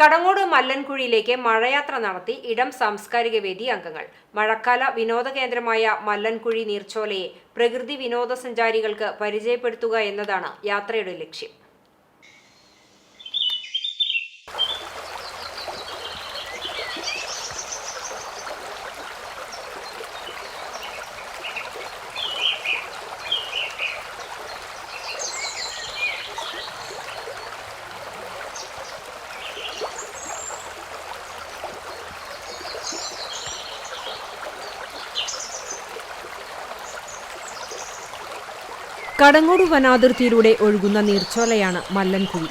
കടങ്ങോട് മല്ലൻകുഴിയിലേക്ക് മഴയാത്ര നടത്തി ഇടം സാംസ്കാരിക വേദി അംഗങ്ങൾ. മഴക്കാല വിനോദ കേന്ദ്രമായ മല്ലൻകുഴി നീർച്ചോലയെ പ്രകൃതി വിനോദസഞ്ചാരികൾക്ക് പരിചയപ്പെടുത്തുക എന്നതാണ് യാത്രയുടെ ലക്ഷ്യം. കടങ്ങോട് വനാതിർത്തിയിലൂടെ ഒഴുകുന്ന നീർച്ചോലയാണ് മല്ലൻകുഴി.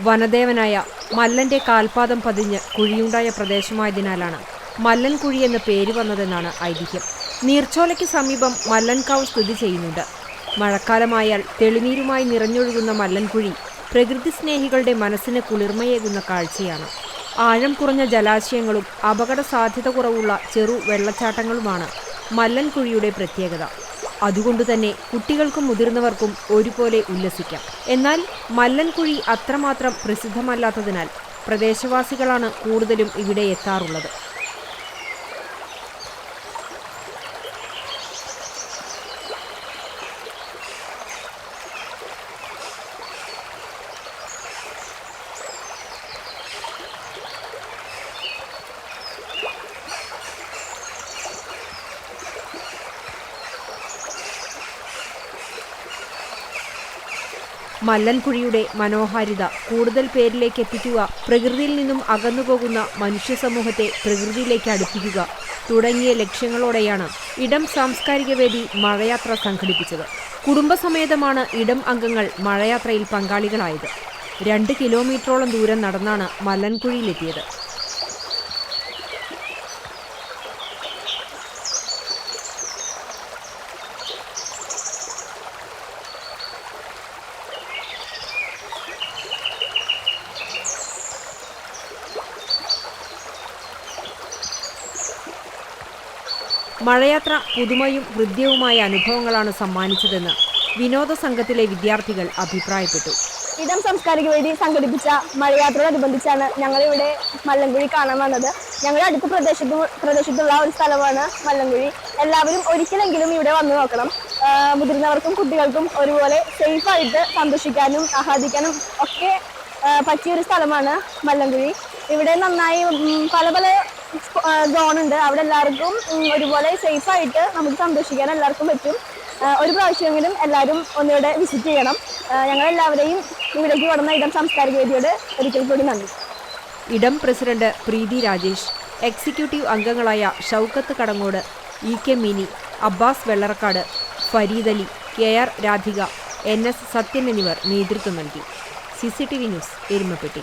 വനദേവനായ മല്ലന്റെ കാൽപാദം പതിഞ്ഞ് കുഴിയുണ്ടായ പ്രദേശമായതിനാലാണ് മല്ലൻകുഴി എന്ന പേര് വന്നതെന്നാണ് ഐതിഹ്യം. നീർച്ചോലയ്ക്ക് സമീപം മല്ലൻകാവ് സ്ഥിതി ചെയ്യുന്നുണ്ട്. മഴക്കാലമായാൽ തെളിനീരുമായി നിറഞ്ഞൊഴുകുന്ന മല്ലൻകുഴി പ്രകൃതി സ്നേഹികളുടെ മനസ്സിന് കുളിർമയേകുന്ന കാഴ്ചയാണ്. ആഴം കുറഞ്ഞ ജലാശയങ്ങളും അപകട സാധ്യത കുറവുള്ള ചെറു വെള്ളച്ചാട്ടങ്ങളുമാണ് മല്ലൻകുഴിയുടെ പ്രത്യേകത. അതുകൊണ്ടുതന്നെ കുട്ടികൾക്കും മുതിർന്നവർക്കും ഒരുപോലെ ഉല്ലസിക്കാം. എന്നാൽ മല്ലൻകുഴി അത്രമാത്രം പ്രസിദ്ധമല്ലാത്തതിനാൽ പ്രദേശവാസികളാണ് കൂടുതലും ഇവിടെ എത്താറുള്ളത്. മല്ലൻകുഴിയുടെ മനോഹാരിത കൂടുതൽ പേരിലേക്ക് എത്തിക്കുക പ്രകൃതിയിൽ നിന്നും അകന്നുപോകുന്ന മനുഷ്യ സമൂഹത്തെ പ്രകൃതിയിലേക്ക് അടുപ്പിക്കുക തുടങ്ങിയ ലക്ഷ്യങ്ങളോടെയാണ് ഇടം സാംസ്കാരിക വേദി മഴയാത്ര സംഘടിപ്പിച്ചത്. കുടുംബസമേതമാണ് ഇടം അംഗങ്ങൾ മഴയാത്രയിൽ പങ്കാളികളായത്. രണ്ട് കിലോമീറ്ററോളം ദൂരം നടന്നാണ് മല്ലൻകുഴിയിലെത്തിയത്. മഴയാത്ര പുതുമയും ഹൃദ്യവുമായ അനുഭവങ്ങളാണ് സമ്മാനിച്ചതെന്ന് വിനോദസംഘത്തിലെ വിദ്യാർത്ഥികൾ അഭിപ്രായപ്പെട്ടു. ഇടം സംസ്കാരിക വേദി സംഘടിപ്പിച്ച മഴയാത്രയോടനുബന്ധിച്ചാണ് ഞങ്ങളിവിടെ മല്ലൻകുഴി കാണാൻ വന്നത്. ഞങ്ങളുടെ അടുത്ത പ്രദേശത്ത് പ്രദേശത്തുള്ള ഒരു സ്ഥലമാണ് മല്ലൻകുഴി. എല്ലാവരും ഒരിക്കലെങ്കിലും ഇവിടെ വന്നു നോക്കണം. മുതിർന്നവർക്കും കുട്ടികൾക്കും ഒരുപോലെ സേഫായിട്ട് സന്തോഷിക്കാനും ആഹ്ലാദിക്കാനും ഒക്കെ പറ്റിയൊരു സ്ഥലമാണ് മല്ലൻകുഴി. ഇവിടെ നന്നായി പല പല സോൺ ഉണ്ട്. അവിടെ എല്ലാവർക്കും ഒരുപോലെ സേഫ് ആയിട്ട് നമുക്ക് സന്തോഷിക്കാൻ എല്ലാവർക്കും പറ്റും. ഒരു പ്രാവശ്യമെങ്കിലും എല്ലാവരും ഒന്നിവിടെ വിസിറ്റ് ചെയ്യണം. ഞങ്ങളെല്ലാവരെയും ഇവിടേക്ക് കടന്ന ഇടം സാംസ്കാരിക വേദിയോട് ഒരിക്കൽ കൂടി നന്ദി. ഇടം പ്രസിഡന്റ് പ്രീതി രാജേഷ് എക്സിക്യൂട്ടീവ് അംഗങ്ങളായ Shoukath Kadangode E K Mini Abbas Vellarakkad Fareed Ali K R Radhika N S Sathyan എന്നിവർ നേതൃത്വം നൽകി. C C T V news Erumapetty.